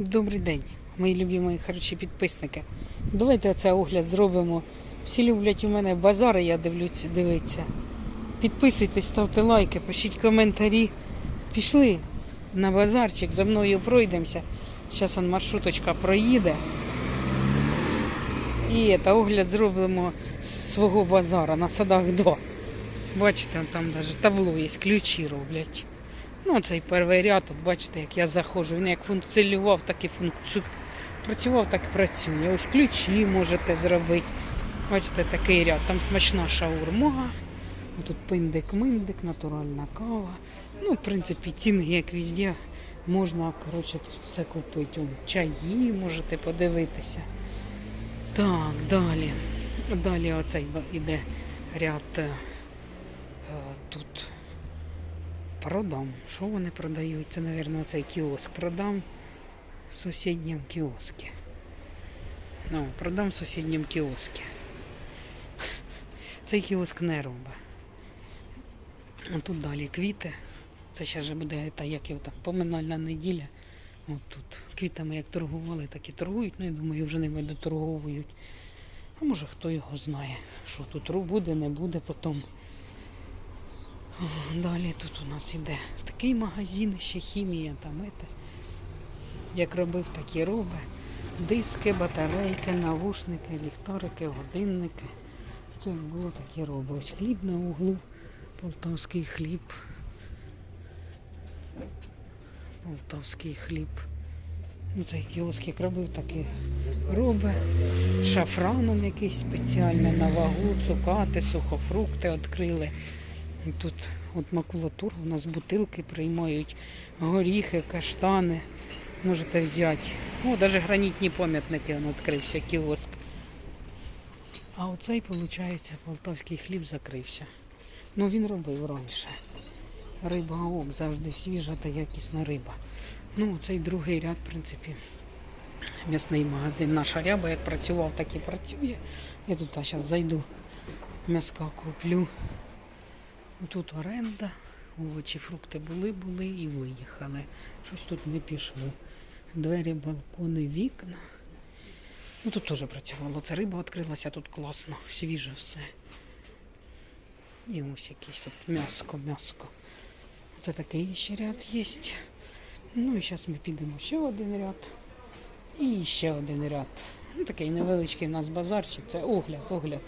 Добрий день, мої любі хороші підписники. Давайте оце огляд зробимо. Всі люблять у мене базари, я дивлюсь, дивиться. Підписуйтесь, ставте лайки, пишіть коментарі. Пішли на базарчик, за мною пройдемося. Зараз маршруточка проїде. І та огляд зробимо свого базара на садах 2. Бачите, там навіть табло є, ключі роблять. Ну, цей перший ряд, от бачите, як я заходжу. Він як функціонував, так і функцію. Працював, так і працює. Ось ключі можете зробити. Бачите, такий ряд. Там смачна шаурма. Тут пиндик-миндик, натуральна кава. Ну, в принципі, ціни, як везде, можна коротше, тут все купити. Чаї можете подивитися. Так, далі. Далі оцей іде ряд е, тут. Продам. Що вони продають? Це, мабуть, цей кіоск. Продам в сусідньому кіоскі. Ну, продам в сусідньому кіоскі. Цей кіоск не робить. Тут далі квіти. Це ще ж буде та як його там, поминальна неділя. От тут квітами як торгували, так і торгують. Ну, я думаю, вже ними доторговують. А може хто його знає, що тут буде, не буде потім. Далі тут у нас іде такий магазин, ще хімія там ете. Як робив, так і робить. Диски, батарейки, навушники, ліхтарики, годинники. Це було, так і робить. Ось хліб на углу, полтавський хліб. Полтавський хліб. Ну, цей кіоск як робив, так і робить. Шафраном якийсь спеціальний на вагу, цукати, сухофрукти відкрили. Тут от макулатура, у нас бутилки приймають, горіхи, каштани. Можете взяти. О, навіть гранітні пам'ятники він відкрився, кіоск. А оцей, виходить, полтавський хліб закрився. Ну він робив раніше. Риба ок, завжди свіжа та якісна риба. Ну, цей другий ряд, в принципі, м'ясний магазин. Наша ряба як працював, так і працює. Я тут зараз зайду, м'яска куплю. Тут оренда, овочі, фрукти були, були і виїхали. Щось тут не пішло. Двері, балкони, вікна. Ну тут теж працювало. Це риба відкрилася, тут класно, свіже все. І ось якийсь тут м'яско, м'яско. Це такий ще ряд є. Ну і зараз ми підемо ще один ряд. І ще один ряд. Ну, такий невеличкий у нас базарчик. Це огляд, огляд.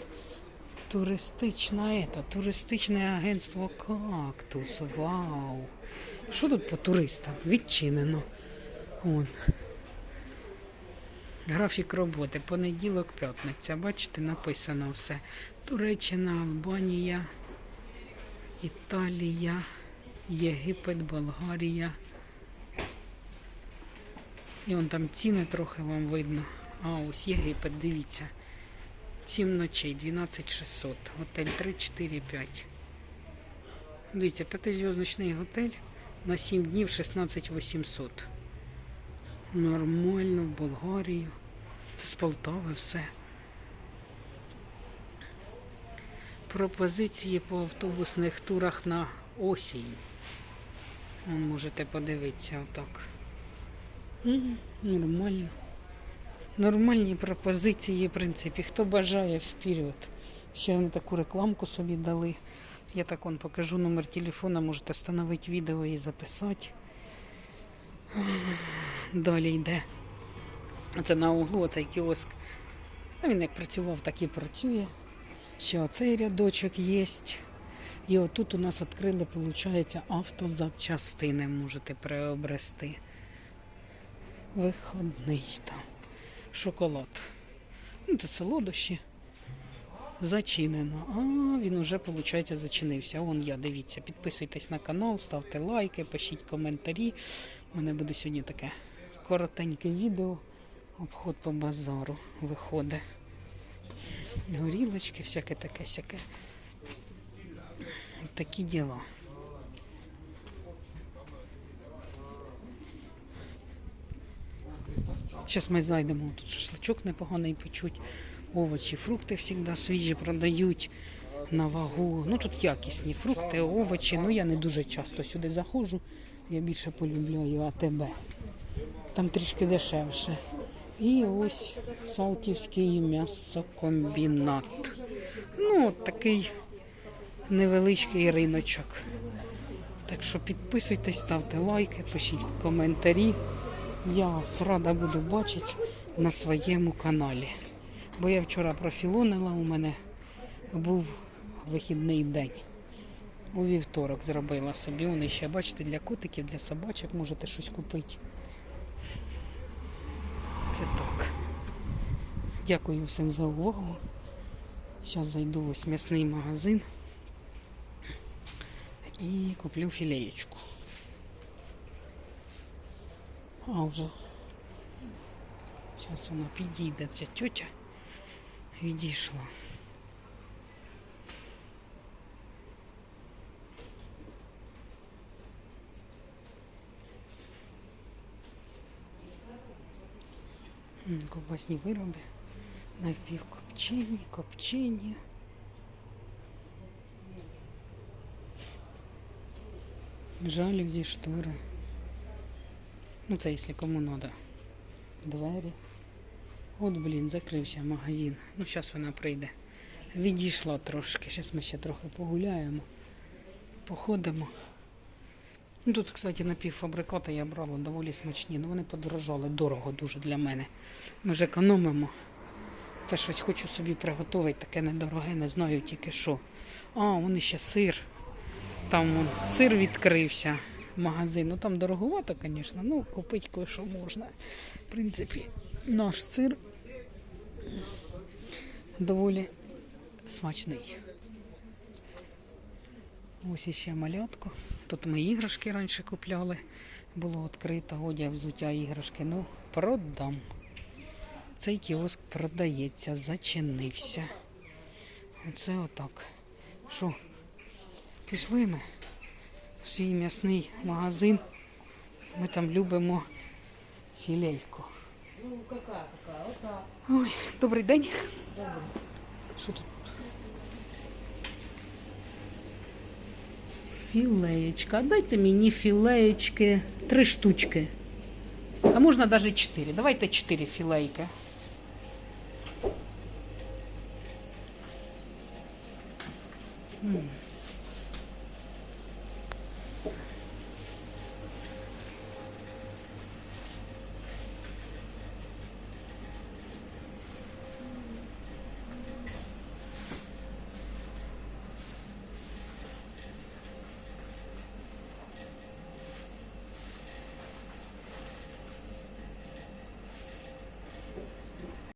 Туристична ета, туристичне агентство кактус. Вау. Що тут по туристам? Відчинено. Он. Графік роботи. Понеділок, п'ятниця. Бачите, написано все. Туреччина, Албанія, Італія, Єгипет, Болгарія. І вон там ціни трохи вам видно. А ось Єгипет, дивіться. 7 ночей, 12600. Готель 3, 4, 5. Дивіться, п'ятизв'язочний готель на 7 днів 16800. Нормально в Болгарію. Це з Полтави все. Пропозиції по автобусних турах на осінь. Можете подивитися отак. Нормально. Нормальні пропозиції, в принципі. Хто бажає вперед. Ще вони таку рекламку собі дали. Я так он покажу номер телефона, можете встановити відео і записати. Далі йде. Оце на углу оцей кіоск. Він як працював, так і працює. Ще оцей рядочок є. І отут у нас відкрили, виходить, автозапчастини можете приобрести. Виходний там. Шоколад. Ну, це солодощі. Зачинено. А він уже, виходить, зачинився. Вон я, дивіться. Підписуйтесь на канал, ставте лайки, пишіть коментарі. У мене буде сьогодні таке коротеньке відео. Обход по базару виходить. Горілочки, всяке таке сяке. От Такі діла. Зараз ми зайдемо. Тут шашличок непоганий печуть. Овочі, фрукти завжди свіжі продають на вагу. Ну тут якісні фрукти, овочі. Ну я не дуже часто сюди заходжу. Я більше полюбляю АТБ. Там трішки дешевше. І ось Салтівський м'ясокомбінат. Ну, от такий невеличкий риночок. Так що підписуйтесь, ставте лайки, пишіть коментарі. Я вас рада буду бачити на своєму каналі. Бо я вчора профілонила, у мене був вихідний день. У вівторок зробила собі. Вони ще, бачите, для котиків, для собачок можете щось купити. Це так. Дякую всім за увагу. Зараз зайду ось в м'ясний магазин і куплю філеєчку. А вже зараз вона підійде, ця тетя відійшла. М, Ковбасні вироби, напівкопчені, копчені. Жалюзі, штори. Ну, це якщо кому треба. Двері. От, блін, закрився магазин. Ну, зараз вона прийде. Відійшла трошки. Зараз ми ще трохи погуляємо. Походимо. Ну, тут, кстати, напівфабрикати я брала доволі смачні. Ну вони подорожали дорого дуже для мене. Ми ж економимо. Та щось хочу собі приготувати, таке недороге, не знаю тільки що. А, вони ще сир. Там вон, сир відкрився. Магазин. Ну там дороговато, звісно. Ну, купити кое-що можна. В принципі, наш сир доволі смачний. Ось іще малятко. Тут ми іграшки раніше купляли. Було відкрито, одяг, взуття іграшки. Ну, продам. Цей кіоск продається, зачинився. Оце отак. Що, пішли ми свій м'ясний магазин. Ми там любимо філейку. Ну, какая какая? Вот так. Ой, добрий день. Добре. Що тут? Філеєчка. Дайте мені філеєчки три штучки. А можна навіть чотири. Давайте чотири філейки. М.